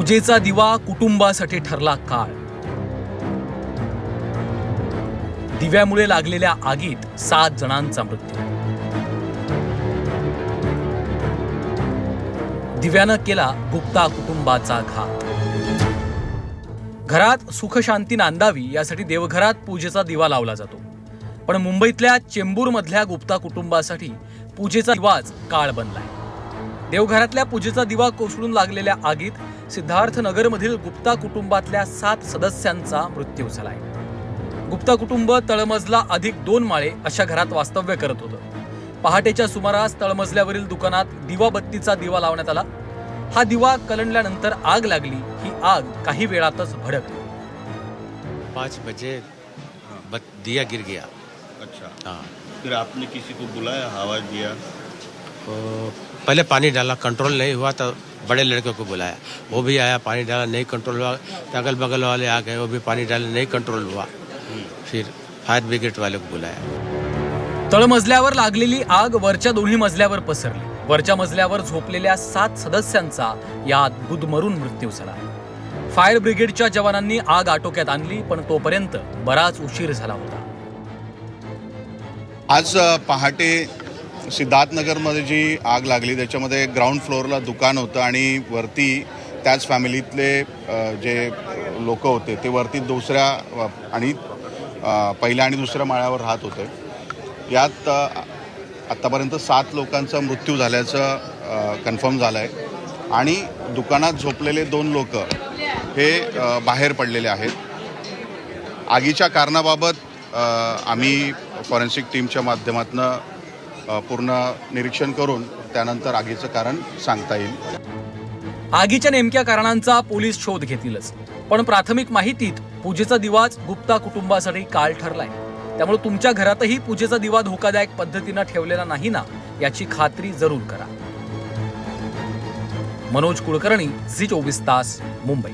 पूजेचा दिवा कुटुंबासाठी ठरला काळ. दिव्यामुळे लागलेल्या आगीत सात जणांचा मृत्यू. दिव्यानं केला गुप्ता कुटुंबाचा घात. घरात सुखशांती नांदावी यासाठी देवघरात पूजेचा दिवा लावला जातो. पण मुंबईतल्या चेंबूरमधल्या गुप्ता कुटुंबासाठी पूजेचा दिवाच काळ बनलाय. देवघरातल्या पूजेचा दिवा कोसळून लागलेल्या आगीत सिद्धार्थ नगरमधील गुप्ता कुटुंबातल्या सात सदस्यांचा मृत्यू झालाय. गुप्ता कुटुंब तळमजला अधिक दोन माळे अशा घरात वास्तव्य करत होतं. पहाटेच्या सुमारास तळमजल्यावरील दुकानात दिवा बत्तीचा दिवा लावण्यात आला. हा दिवा कलंडल्यानंतर आग लागली. ही आग काही वेळातच भडकली. पाँच बजे बत दिया गिर गया. अच्छा. हाँ. फिर आपने किसी को बुलाया? आवाज दिया. पहले पानी डाला कंट्रोल नहीं हुआ तो बड़े लड़के को बुलाया। वो भी आया पानी डाला नहीं कंट्रोल हुआ। तो अगल बगल वाले आ गए वो भी पानी डाले नहीं कंट्रोल हुआ। फिर फायर ब्रिगेड वाले को बुलाया। तळमजल्यावर लागलेली आग वरच्या दोन्ही मजल्यावर पसरली. वरच्या मजल्यावर झोपलेल्या सात सदस्यांचा यात गुदमरून मृत्यू झाला. फायर ब्रिगेडच्या जवानांनी आग आटोक्यात आणली पण तोपर्यंत बराच उशीर झाला होता. आज पहाटे सिद्धार्थनगरमध्ये जी आग लागली त्याच्यामध्ये ग्राउंड फ्लोअरला दुकान होतं आणि वरती त्याच फॅमिलीतले जे लोक होते ते वरती दुसऱ्या आणि पहिल्या आणि दुसऱ्या माळ्यावर राहत होते. यात आत्तापर्यंत सात लोकांचा मृत्यू झाल्याचं कन्फर्म झालं आहे आणि दुकानात झोपलेले दोन लोक हे बाहेर पडलेले आहेत. आगीच्या कारणाबाबत आम्ही फॉरेन्सिक टीमच्या माध्यमातून पूर्ण निरीक्षण करून त्यानंतर आगीचं कारण सांगता येईल. आगीच्या नेमक्या कारणांचा पोलीस शोध घेतीलच. पण प्राथमिक माहितीत पूजेचा दिवाच गुप्ता कुटुंबासाठी काळ ठरलाय. त्यामुळे तुमच्या घरातही पूजेचा दिवा धोकादायक पद्धतीनं ठेवलेला नाही ना याची खात्री जरूर करा. मनोज कुलकर्णी झी चोवीस तास मुंबई.